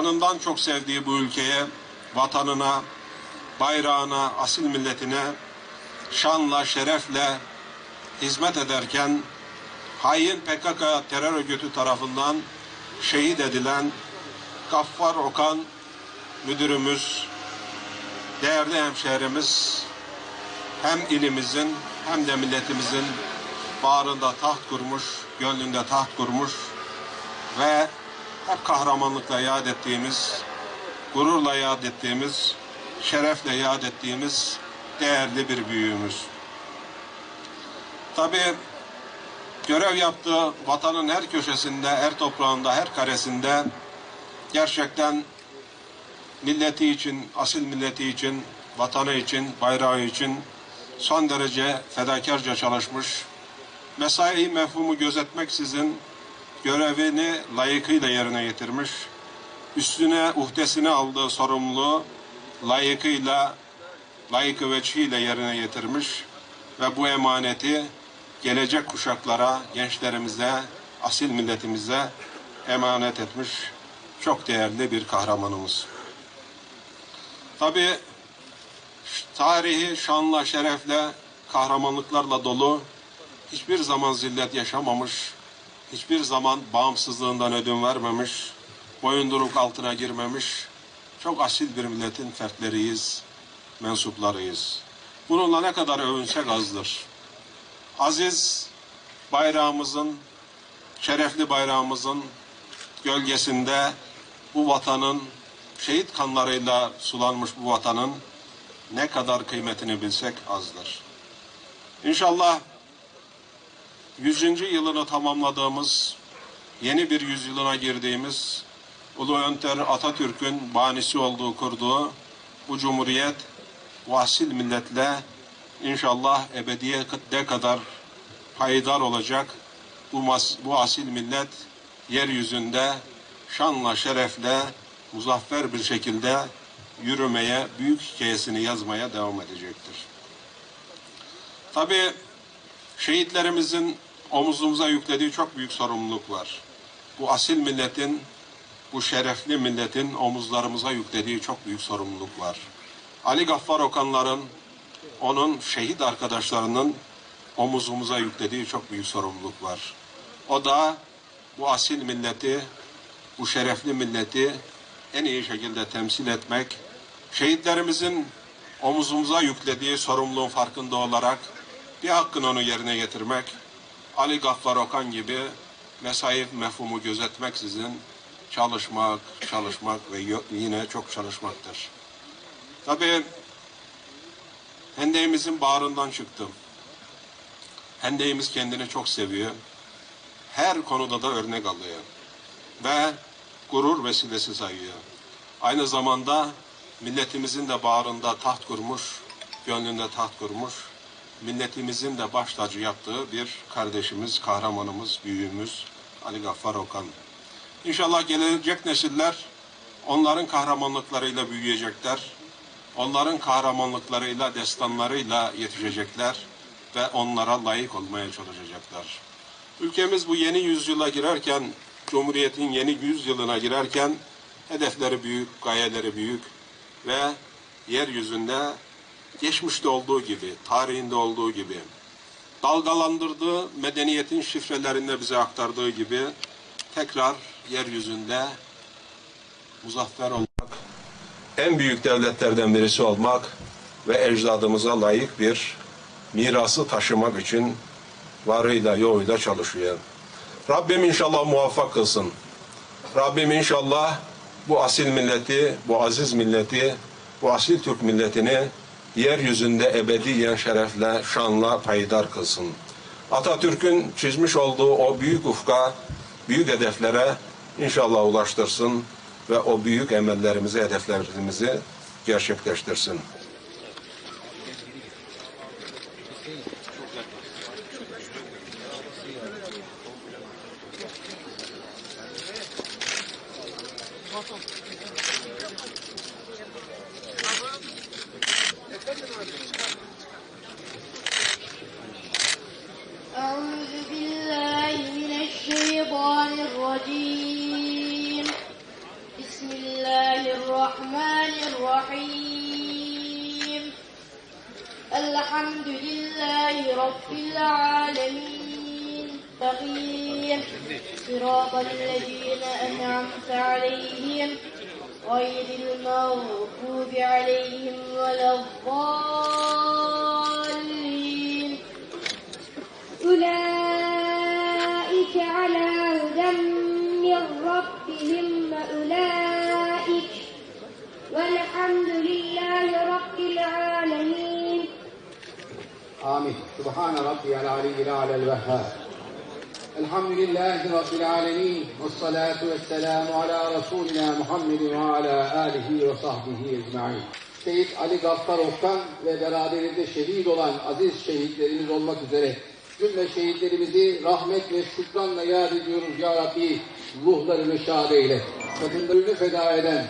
canından çok sevdiği bu ülkeye, vatanına, bayrağına, asil milletine şanla, şerefle hizmet ederken hain PKK terör örgütü tarafından şehit edilen Gaffar Okan müdürümüz, değerli hemşehrimiz hem ilimizin hem de milletimizin bağrında taht kurmuş, gönlünde taht kurmuş ve hep kahramanlıkla yad ettiğimiz, gururla yad ettiğimiz, şerefle yad ettiğimiz değerli bir büyüğümüz. Tabii görev yaptığı vatanın her köşesinde, her toprağında, her karesinde gerçekten milleti için, asil milleti için, vatanı için, bayrağı için son derece fedakarca çalışmış. Mesai mefhumu gözetmeksizin görevini layıkıyla yerine getirmiş. Üstüne uhdesine aldığı sorumluluğu layıkıyla, layıkı veçhiyle yerine getirmiş ve bu emaneti gelecek kuşaklara, gençlerimize, asil milletimize emanet etmiş çok değerli bir kahramanımız. Tabii tarihi şanla, şerefle, kahramanlıklarla dolu, hiçbir zaman zillet yaşamamış, hiçbir zaman bağımsızlığından ödün vermemiş, boyunduruk altına girmemiş, çok asil bir milletin fertleriyiz, mensuplarıyız. Bununla ne kadar övünsek azdır. Aziz bayrağımızın, şerefli bayrağımızın gölgesinde bu vatanın şehit kanlarıyla sulanmış bu vatanın ne kadar kıymetini bilsek azdır. İnşallah 100. yılını tamamladığımız, yeni bir yüzyılına girdiğimiz Ulu Önder Atatürk'ün banisi olduğu, kurduğu bu cumhuriyet, bu asil milletle inşallah ebediyete kadar payidar olacak. Bu, mas- bu asil millet yeryüzünde şanla, şerefle, muzaffer bir şekilde yürümeye, büyük hikayesini yazmaya devam edecektir. Tabii şehitlerimizin omuzumuza yüklediği çok büyük sorumluluk var. Bu asil milletin, bu şerefli milletin omuzlarımıza yüklediği çok büyük sorumluluk var. Ali Gaffar Okanların, onun şehit arkadaşlarının omuzumuza yüklediği çok büyük sorumluluk var. O da bu asil milleti, bu şerefli milleti en iyi şekilde temsil etmek, şehitlerimizin omuzumuza yüklediği sorumluluğun farkında olarak bir hakkın onu yerine getirmek, Ali Gaffar Okan gibi mesai mefhumu gözetmeksizin çalışmak, çalışmak ve yine çok çalışmaktır. Tabii Hendeğimizin bağrından çıktım. Hendeğimiz kendini çok seviyor. Her konuda da örnek alıyor. Ve gurur vesilesi sayıyor. Aynı zamanda milletimizin de bağrında taht kurmuş, gönlünde taht kurmuş, milletimizin de baş tacı yaptığı bir kardeşimiz, kahramanımız, büyüğümüz Ali Gaffar Okan. İnşallah gelecek nesiller onların kahramanlıklarıyla büyüyecekler. Onların kahramanlıklarıyla, destanlarıyla yetişecekler ve onlara layık olmaya çalışacaklar. Ülkemiz bu yeni yüzyıla girerken, Cumhuriyet'in yeni yüzyılına girerken hedefleri büyük, gayeleri büyük ve yeryüzünde geçmişte olduğu gibi, tarihinde olduğu gibi dalgalandırdığı medeniyetin şifrelerinde bize aktardığı gibi tekrar yeryüzünde muzaffer olmak, en büyük devletlerden birisi olmak ve ecdadımıza layık bir mirası taşımak için varıyla yoğuyla çalışıyor. Rabbim inşallah muvaffak kılsın. Rabbim inşallah bu asil milleti, bu aziz milleti, bu asil Türk milletini yeryüzünde ebediyen şerefle, şanla payidar kılsın. Atatürk'ün çizmiş olduğu o büyük ufka, büyük hedeflere inşallah ulaştırsın ve o büyük emellerimizi, hedeflerimizi gerçekleştirsin. أعوذ بالله من الشيطان الرجيم. الرحمن الرحيم. الحمد لله رب العالمين. فقير صراط الذين أنعمت عليهم غير المغضوب عليهم الضالين. أولئك على هدى من ربهم وأولئك. والحمد لله رب العالمين. آمين. سبحان ربي العلي الأعلى الوهاب. الحمد لله رب العالمين والصلاة والسلام على رسولنا محمد وعلى آله وصحبه ecmaîn. Şehit Ali Gaffar Okkan ve beraberinde şehit olan aziz şehitlerimiz olmak üzere cümle şehitlerimizi rahmet ve şükranla yad ediyoruz ya Rabbi. Ruhlarını şad eyle. Kadınlarını feda eden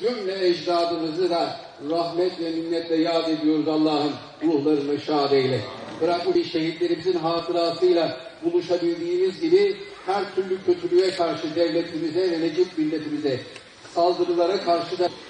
cümle ecdadımızı da rahmet ve minnetle yad ediyoruz Allah'ım. Ruhlarını şad eyle. Bırak bu şehitlerimizin hatırasıyla buluşabildiğimiz gibi her türlü kötülüğe karşı devletimize ve Necip milletimize saldırılara karşı da